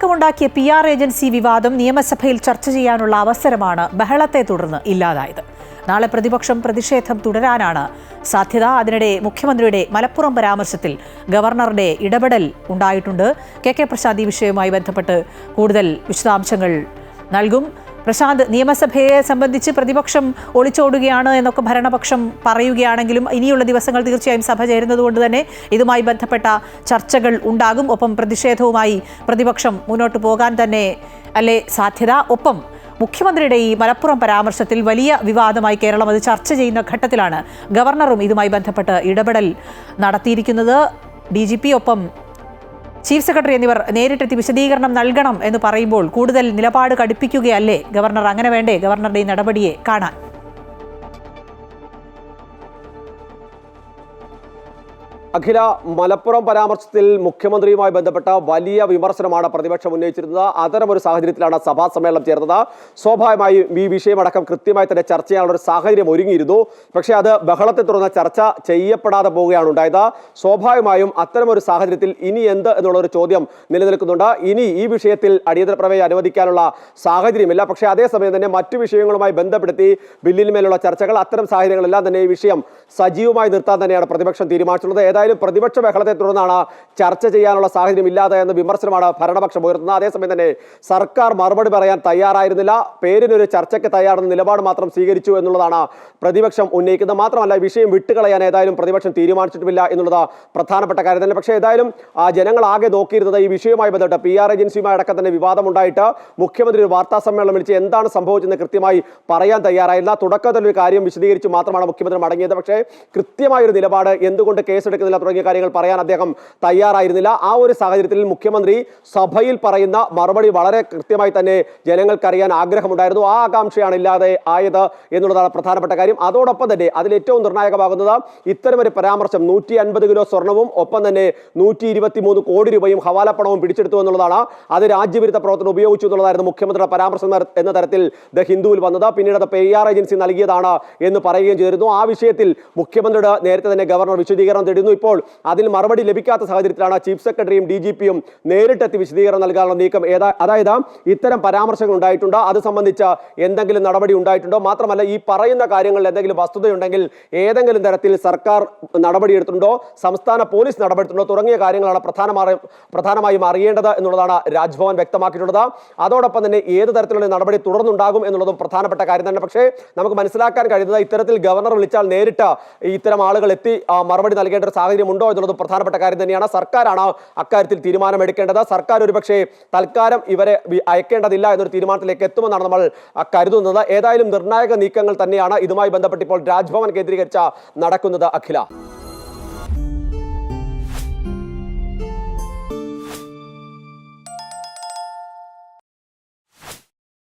മുന്നോക്കമുണ്ടാക്കിയ P R agency വിവാദം നിയമസഭയിൽ ചർച്ച ചെയ്യാനുള്ള അവസരമാണ് ബഹളത്തെ തുടർന്ന് ഇല്ലാതായത്. നാളെ പ്രതിപക്ഷം പ്രതിഷേധം തുടരാനാണ് സാധ്യത. അതിനിടെ മുഖ്യമന്ത്രിയുടെ മലപ്പുറം പരാമർശത്തിൽ ഗവർണറുടെ ഇടപെടൽ ഉണ്ടായിട്ടുണ്ട്. കെ കെ പ്രസാദ് ഈ വിഷയവുമായി ബന്ധപ്പെട്ട് കൂടുതൽ വിശദാംശങ്ങൾ നൽകും. പ്രശാന്ത് നിയമസഭയെ സംബന്ധിച്ച് പ്രതിപക്ഷം ഒളിച്ചോടുകയാണ് എന്നൊക്കെ ഭരണപക്ഷം പറയുകയാണെങ്കിലും ഇനിയുള്ള ദിവസങ്ങൾ തീർച്ചയായും സഭ ചേരുന്നതുകൊണ്ട് തന്നെ ഇതുമായി ബന്ധപ്പെട്ട ചർച്ചകൾ ഉണ്ടാകും. ഒപ്പം പ്രതിഷേധവുമായി പ്രതിപക്ഷം മുന്നോട്ട് പോകാൻ തന്നെ അല്ലേ സാധ്യത? ഒപ്പം മുഖ്യമന്ത്രിയുടെ ഈ മലപ്പുറം പരാമർശത്തിൽ വലിയ വിവാദമായി കേരളം അത് ചർച്ച ചെയ്യുന്ന ഘട്ടത്തിലാണ് ഗവർണറും ഇതുമായി ബന്ധപ്പെട്ട് ഇടപെടൽ നടത്തിയിരിക്കുന്നത്. ഡി ഒപ്പം ചീഫ് സെക്രട്ടറി എന്നിവർ നേരിട്ടെത്തി വിശദീകരണം നൽകണം എന്ന് പറയുമ്പോൾ കൂടുതൽ നിലപാട് കടുപ്പിക്കുകയല്ലേ? ഗവർണർ അങ്ങനെ വേണ്ടേ ഗവർണറുടെ ഈ നടപടിയെ കാണാൻ? അഖില മലപ്പുറം പരാമർശത്തിൽ മുഖ്യമന്ത്രിയുമായി ബന്ധപ്പെട്ട വലിയ വിമർശനമാണ് പ്രതിപക്ഷം ഉന്നയിച്ചിരുന്നത്. അത്തരമൊരു സാഹചര്യത്തിലാണ് സഭാ സമ്മേളനം ചേർന്നത്. സ്വാഭാവികമായും ഈ വിഷയമടക്കം കൃത്യമായി തന്നെ ചർച്ച ചെയ്യാനുള്ള ഒരു സാഹചര്യം ഒരുങ്ങിയിരുന്നു. പക്ഷേ അത് ബഹളത്തെ തുടർന്ന് ചർച്ച ചെയ്യപ്പെടാതെ പോവുകയാണ് ഉണ്ടായത്. സ്വാഭാവികമായും അത്തരമൊരു സാഹചര്യത്തിൽ ഇനി എന്ത് എന്നുള്ള ഒരു ചോദ്യം നിലനിൽക്കുന്നുണ്ട്. ഇനി ഈ വിഷയത്തിൽ അടിയന്തര പ്രമേയം അനുവദിക്കാനുള്ള സാഹചര്യമില്ല. പക്ഷേ അതേസമയം തന്നെ മറ്റു വിഷയങ്ങളുമായി ബന്ധപ്പെടുത്തി ബില്ലിന്മേലുള്ള ചർച്ചകൾ അത്തരം സാഹചര്യങ്ങളെല്ലാം തന്നെ ഈ വിഷയം സജീവമായി നിർത്താൻ തന്നെയാണ് പ്രതിപക്ഷം തീരുമാനിച്ചിട്ടുള്ളത്. ഏതായാലും പ്രതിപക്ഷ ബഹളത്തെ തുടർന്നാണ് ചർച്ച ചെയ്യാനുള്ള സാഹചര്യം ഇല്ലാതെ എന്ന വിമർശനമാണ് ഭരണപക്ഷം ഉയർത്തുന്നത്. അതേസമയം തന്നെ സർക്കാർ മറുപടി പറയാൻ തയ്യാറായിരുന്നില്ല. പേരിനൊരു ചർച്ചയ്ക്ക് തയ്യാറെന്ന നിലപാട് മാത്രം സ്വീകരിച്ചു എന്നുള്ളതാണ് പ്രതിപക്ഷം ഉന്നയിക്കുന്നത്. മാത്രമല്ല വിഷയം വിട്ടുകളയാൻ ഏതായാലും പ്രതിപക്ഷം തീരുമാനിച്ചിട്ടുമില്ല എന്നുള്ളത് പ്രധാനപ്പെട്ട കാര്യം തന്നെ. പക്ഷേ ഏതായാലും ആ ജനങ്ങൾ ആകെ നോക്കിയിരുന്നത് ഈ വിഷയവുമായി ബന്ധപ്പെട്ട് പി ആർ ഏജൻസിയുമായി അടക്കം തന്നെ വിവാദമുണ്ടായിട്ട് മുഖ്യമന്ത്രി ഒരു വാർത്താ സമ്മേളനം വിളിച്ച് എന്താണ് സംഭവിച്ചതെന്ന് കൃത്യമായി പറയാൻ തയ്യാറായില്ല. തുടക്കത്തിൽ ഒരു കാര്യം വിശദീകരിച്ച് മാത്രമാണ് മുഖ്യമന്ത്രി മടങ്ങിയത്. പക്ഷേ കൃത്യമായ ഒരു നിലപാട് എന്തുകൊണ്ട് കേസെടുക്കുന്നില്ല തുടങ്ങിയ കാര്യങ്ങൾ പറയാൻ അദ്ദേഹം തയ്യാറായിരുന്നില്ല. ആ ഒരു സാഹചര്യത്തിൽ മുഖ്യമന്ത്രി സഭയിൽ പറയുന്ന മറുപടി വളരെ കൃത്യമായി തന്നെ ജനങ്ങൾക്കറിയാൻ ആഗ്രഹമുണ്ടായിരുന്നു. ആ ആകാംക്ഷയാണ് ഇല്ലാതെ ആയത് എന്നുള്ളതാണ് പ്രധാനപ്പെട്ട കാര്യം. അതോടൊപ്പം തന്നെ അതിൽ ഏറ്റവും നിർണായകമാകുന്നത് ഇത്തരമൊരു പരാമർശം നൂറ്റി അൻപത് കിലോ സ്വർണവും ഒപ്പം തന്നെ നൂറ്റി ഇരുപത്തി മൂന്ന് കോടി രൂപയും ഹവാലപ്പണവും പിടിച്ചെടുത്തു എന്നുള്ളതാണ്. അത് രാജ്യവിരുദ്ധ പ്രവർത്തനം ഉപയോഗിച്ചു എന്നുള്ളതായിരുന്നു മുഖ്യമന്ത്രിയുടെ പരാമർശം എന്ന തരത്തിൽ ദ ഹിന്ദുവിൽ വന്നത്. പിന്നീട് അത് പി ആർ ഏജൻസി നൽകിയതാണ് എന്ന് പറയുകയും ചെയ്തിരുന്നു. ആ വിഷയത്തിൽ മുഖ്യമന്ത്രിയുടെ നേരത്തെ തന്നെ ഗവർണർ വിശദീകരണം തേടുന്നു. ഇപ്പോൾ അതിൽ മറുപടി ലഭിക്കാത്ത സാഹചര്യത്തിലാണ് ചീഫ് സെക്രട്ടറിയും ഡി ജി പിയും നേരിട്ടെത്തി വിശദീകരണം നൽകാനുള്ള നീക്കം ഏതാ അതായത് ഇത്തരം പരാമർശങ്ങൾ ഉണ്ടായിട്ടുണ്ടോ? അത് സംബന്ധിച്ച എന്തെങ്കിലും നടപടി ഉണ്ടായിട്ടുണ്ടോ? മാത്രമല്ല ഈ പറയുന്ന കാര്യങ്ങളിൽ എന്തെങ്കിലും വസ്തുതയുണ്ടെങ്കിൽ ഏതെങ്കിലും തരത്തിൽ സർക്കാർ നടപടിയെടുത്തിട്ടുണ്ടോ? സംസ്ഥാന പോലീസ് നടപടിയെടുത്തുണ്ടോ തുടങ്ങിയ കാര്യങ്ങളാണ് പ്രധാനമായി പ്രധാനമായും അറിയേണ്ടത് എന്നുള്ളതാണ് രാജ്ഭവൻ വ്യക്തമാക്കിയിട്ടുള്ളത്. അതോടൊപ്പം തന്നെ ഏത് തരത്തിലുള്ള നടപടി തുടർന്നുണ്ടാകും എന്നുള്ളതും പ്രധാനപ്പെട്ട കാര്യം തന്നെ. പക്ഷേ നമുക്ക് മനസ്സിലാക്കാൻ കഴിയുന്നത് ഇത്തരത്തിൽ ഗവർണർ വിളിച്ചാൽ നേരിട്ട് ഇത്തരം ആളുകൾ എത്തി മറുപടി നൽകേണ്ട ഒരു സാഹചര്യം ഉണ്ടോ എന്നുള്ളത് പ്രധാനപ്പെട്ട കാര്യം തന്നെയാണ്. സർക്കാരാണ് അക്കാര്യത്തിൽ തീരുമാനമെടുക്കേണ്ടത്? സർക്കാർ ഒരുപക്ഷെ തൽക്കാലം ഇവരെ അയക്കേണ്ടതില്ല എന്നൊരു തീരുമാനത്തിലേക്ക് എത്തുമെന്നാണ് നമ്മൾ കരുതുന്നത്. ഏതായാലും നിർണായക നീക്കങ്ങൾ തന്നെയാണ് ഇതുമായി ബന്ധപ്പെട്ട് ഇപ്പോൾ രാജ്ഭവൻ കേന്ദ്രീകരിച്ച നടക്കുന്നത് അഖില.